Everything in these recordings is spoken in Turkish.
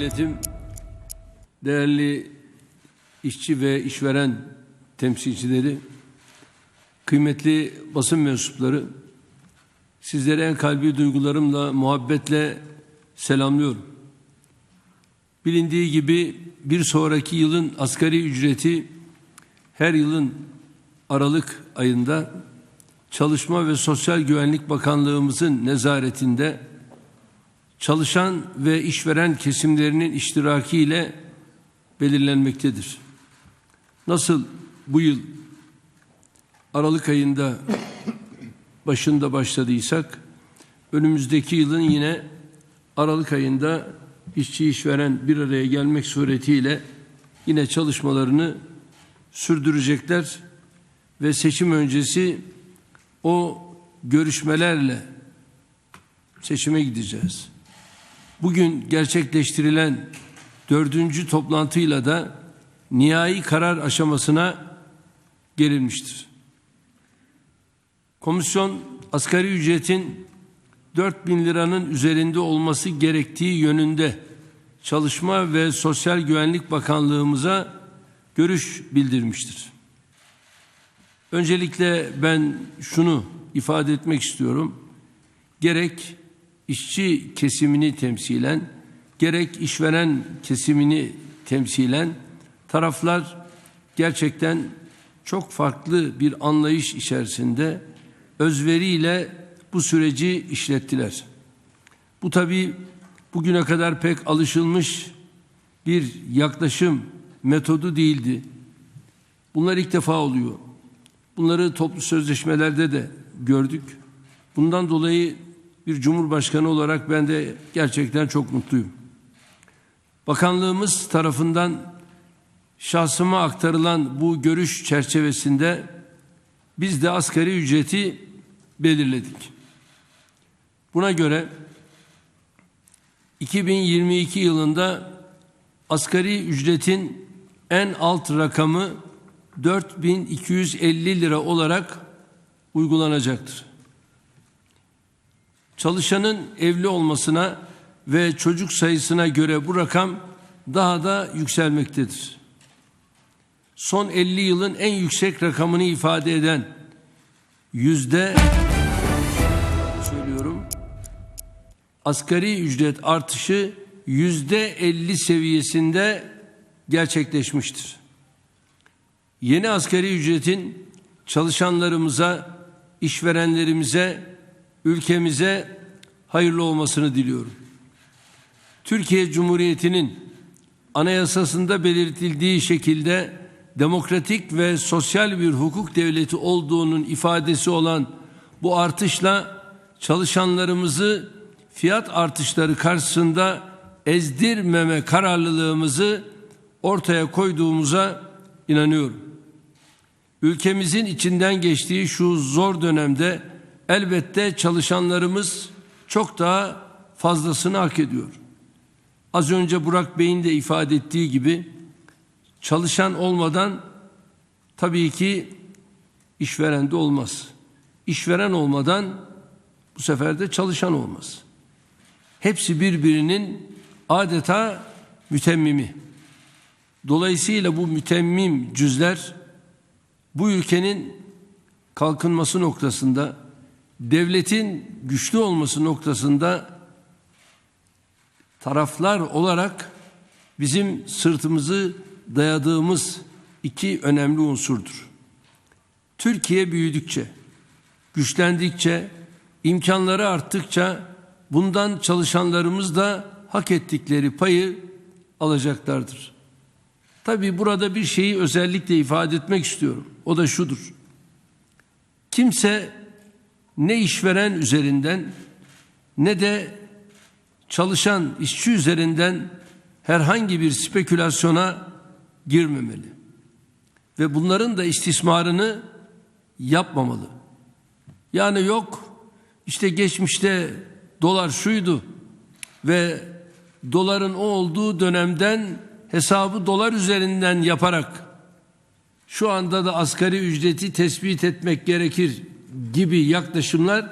milletim, değerli işçi ve işveren temsilcileri, kıymetli basın mensupları, sizleri en kalbi duygularımla, muhabbetle selamlıyorum. Bilindiği gibi bir sonraki yılın asgari ücreti her yılın Aralık ayında Çalışma ve Sosyal Güvenlik Bakanlığımızın nezaretinde çalışan ve işveren kesimlerinin iştirakiyle belirlenmektedir. Nasıl bu yıl Aralık ayında başında başladıysak önümüzdeki yılın yine Aralık ayında işçi işveren bir araya gelmek suretiyle yine çalışmalarını sürdürecekler ve seçim öncesi o görüşmelerle seçime gideceğiz. Bugün gerçekleştirilen dördüncü toplantıyla da nihai karar aşamasına gelinmiştir. Komisyon asgari ücretin 4 bin liranın üzerinde olması gerektiği yönünde Çalışma ve Sosyal Güvenlik Bakanlığımıza görüş bildirmiştir. Öncelikle ben şunu ifade etmek istiyorum. Gerek işçi kesimini temsilen, gerek işveren kesimini temsilen taraflar gerçekten çok farklı bir anlayış içerisinde özveriyle bu süreci işlettiler. Bu tabi bugüne kadar pek alışılmış bir yaklaşım metodu değildi. Bunlar ilk defa oluyor. Bunları toplu sözleşmelerde de gördük. Bundan dolayı bir cumhurbaşkanı olarak ben de gerçekten çok mutluyum. Bakanlığımız tarafından şahsıma aktarılan bu görüş çerçevesinde biz de asgari ücreti belirledik. Buna göre 2022 yılında asgari ücretin en alt rakamı 4250 lira olarak uygulanacaktır. Çalışanın evli olmasına ve çocuk sayısına göre bu rakam daha da yükselmektedir. Son 50 yılın en yüksek rakamını ifade eden yüzde söylüyorum asgari ücret artışı yüzde 50 seviyesinde gerçekleşmiştir. Yeni asgari ücretin çalışanlarımıza, işverenlerimize, ülkemize hayırlı olmasını diliyorum. Türkiye Cumhuriyeti'nin anayasasında belirtildiği şekilde demokratik ve sosyal bir hukuk devleti olduğunun ifadesi olan bu artışla çalışanlarımızı fiyat artışları karşısında ezdirmeme kararlılığımızı ortaya koyduğumuza inanıyorum. Ülkemizin içinden geçtiği şu zor dönemde elbette çalışanlarımız çok daha fazlasını hak ediyor. Az önce Burak Bey'in de ifade ettiği gibi çalışan olmadan tabii ki işveren de olmaz. İşveren olmadan bu sefer de çalışan olmaz. Hepsi birbirinin adeta mütemmimi. Dolayısıyla bu mütemmim cüzler bu ülkenin kalkınması noktasında devletin güçlü olması noktasında taraflar olarak bizim sırtımızı dayadığımız iki önemli unsurdur. Türkiye büyüdükçe, güçlendikçe, imkanları arttıkça bundan çalışanlarımız da hak ettikleri payı alacaklardır. Tabii burada bir şeyi özellikle ifade etmek istiyorum. O da şudur. Kimse ne işveren üzerinden ne de çalışan işçi üzerinden herhangi bir spekülasyona girmemeli. Ve bunların da istismarını yapmamalı. Yani yok işte geçmişte dolar şuydu ve doların o olduğu dönemden hesabı dolar üzerinden yaparak şu anda da asgari ücreti tespit etmek gerekir gibi yaklaşımlar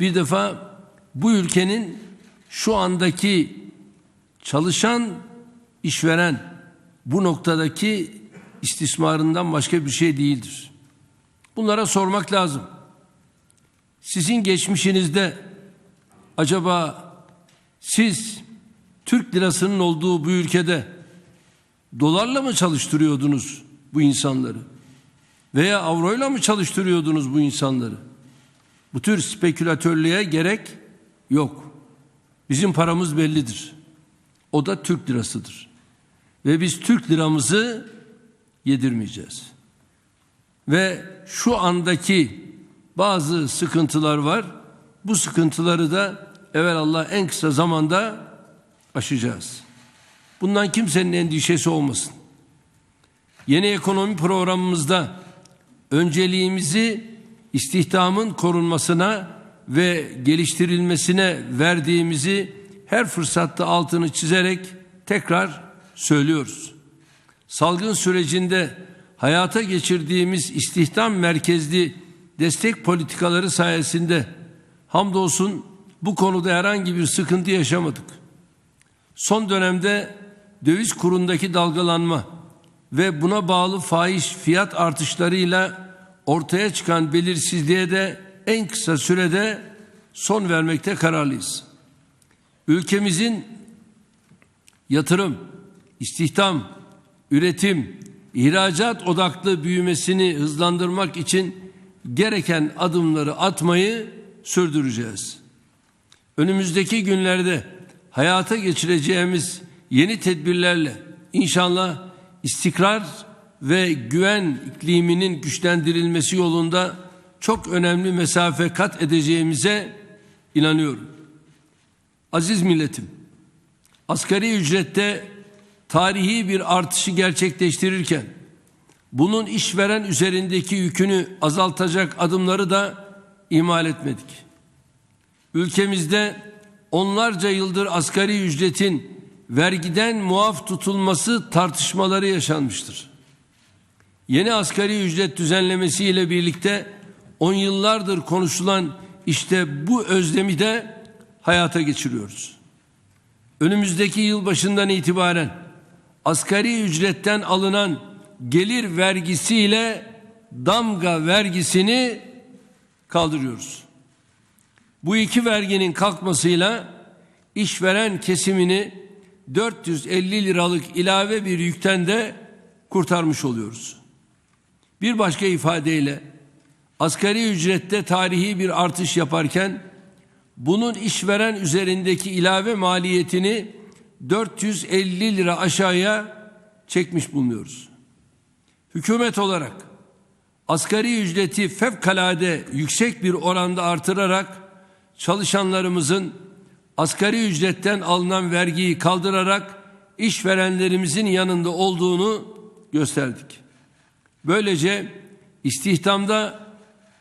bir defa bu ülkenin şu andaki çalışan işveren bu noktadaki istismarından başka bir şey değildir. Bunlara sormak lazım. Sizin geçmişinizde acaba siz Türk lirasının olduğu bu ülkede dolarla mı çalıştırıyordunuz bu insanları? Veya avroyla mı çalıştırıyordunuz bu insanları? Bu tür spekülatörlüğe gerek yok. Bizim paramız bellidir. O da Türk lirasıdır. Ve biz Türk liramızı yedirmeyeceğiz. Ve şu andaki bazı sıkıntılar var. Bu sıkıntıları da evvel Allah en kısa zamanda aşacağız. Bundan kimsenin endişesi olmasın. Yeni ekonomi programımızda önceliğimizi istihdamın korunmasına ve geliştirilmesine verdiğimizi her fırsatta altını çizerek tekrar söylüyoruz. Salgın sürecinde hayata geçirdiğimiz istihdam merkezli destek politikaları sayesinde hamdolsun bu konuda herhangi bir sıkıntı yaşamadık. Son dönemde döviz kurundaki dalgalanma ve buna bağlı faiz fiyat artışlarıyla ortaya çıkan belirsizliğe de en kısa sürede son vermekte kararlıyız. Ülkemizin yatırım, istihdam, üretim, ihracat odaklı büyümesini hızlandırmak için gereken adımları atmayı sürdüreceğiz. Önümüzdeki günlerde hayata geçireceğimiz yeni tedbirlerle inşallah istikrar ve güven ikliminin güçlendirilmesi yolunda çok önemli mesafe kat edeceğimize inanıyorum. Aziz milletim, asgari ücrette tarihi bir artışı gerçekleştirirken bunun işveren üzerindeki yükünü azaltacak adımları da ihmal etmedik. Ülkemizde onlarca yıldır asgari ücretin vergiden muaf tutulması tartışmaları yaşanmıştır. Yeni asgari ücret düzenlemesi ile birlikte on yıllardır konuşulan işte bu özlemi de hayata geçiriyoruz. Önümüzdeki yıl başından itibaren asgari ücretten alınan gelir vergisiyle damga vergisini kaldırıyoruz. Bu iki verginin kalkmasıyla işveren kesimini 450 liralık ilave bir yükten de kurtarmış oluyoruz. Bir başka ifadeyle asgari ücrette tarihi bir artış yaparken bunun işveren üzerindeki ilave maliyetini 450 lira aşağıya çekmiş bulunuyoruz. Hükümet olarak asgari ücreti fevkalade yüksek bir oranda artırarak çalışanlarımızın asgari ücretten alınan vergiyi kaldırarak işverenlerimizin yanında olduğunu gösterdik. Böylece istihdamda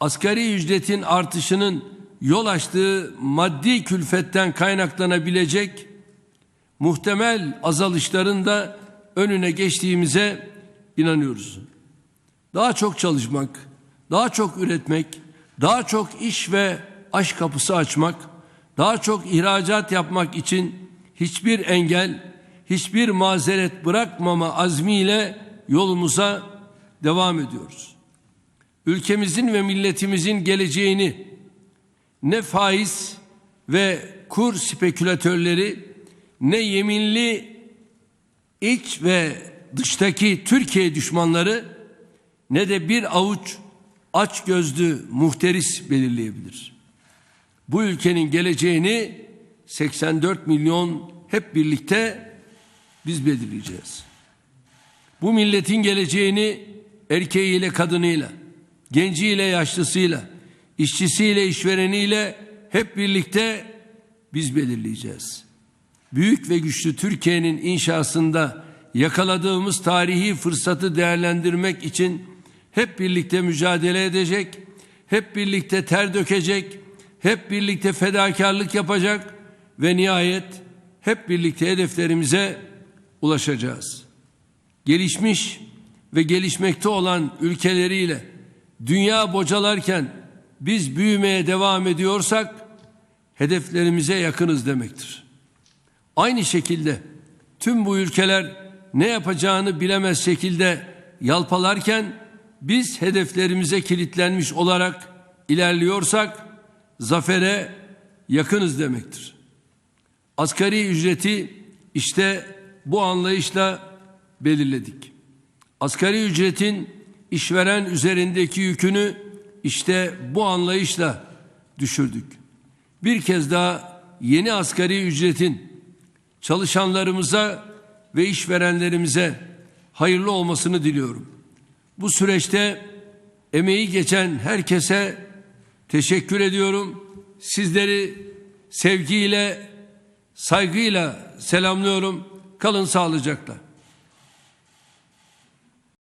asgari ücretin artışının yol açtığı maddi külfetten kaynaklanabilecek muhtemel azalışların da önüne geçtiğimize inanıyoruz. Daha çok çalışmak, daha çok üretmek, daha çok iş ve aş kapısı açmak, daha çok ihracat yapmak için hiçbir engel, hiçbir mazeret bırakmama azmiyle yolumuza devam ediyoruz. Ülkemizin ve milletimizin geleceğini ne faiz ve kur spekülatörleri ne yeminli iç ve dıştaki Türkiye düşmanları ne de bir avuç aç gözlü muhteris belirleyebilir. Bu ülkenin geleceğini 84 milyon hep birlikte biz belirleyeceğiz. Bu milletin geleceğini erkeğiyle kadınıyla, genciyle yaşlısıyla, işçisiyle işvereniyle hep birlikte biz belirleyeceğiz. Büyük ve güçlü Türkiye'nin inşasında yakaladığımız tarihi fırsatı değerlendirmek için hep birlikte mücadele edecek, hep birlikte ter dökecek, hep birlikte fedakarlık yapacak ve nihayet hep birlikte hedeflerimize ulaşacağız. Gelişmiş ve gelişmekte olan ülkeleriyle dünya bocalarken biz büyümeye devam ediyorsak hedeflerimize yakınız demektir. Aynı şekilde tüm bu ülkeler ne yapacağını bilemez şekilde yalpalarken biz hedeflerimize kilitlenmiş olarak ilerliyorsak zafere yakınız demektir. Asgari ücreti işte bu anlayışla belirledik. Asgari ücretin işveren üzerindeki yükünü işte bu anlayışla düşürdük. Bir kez daha yeni asgari ücretin çalışanlarımıza ve işverenlerimize hayırlı olmasını diliyorum. Bu süreçte emeği geçen herkese teşekkür ediyorum. Sizleri sevgiyle, saygıyla selamlıyorum. Kalın sağlıcakla.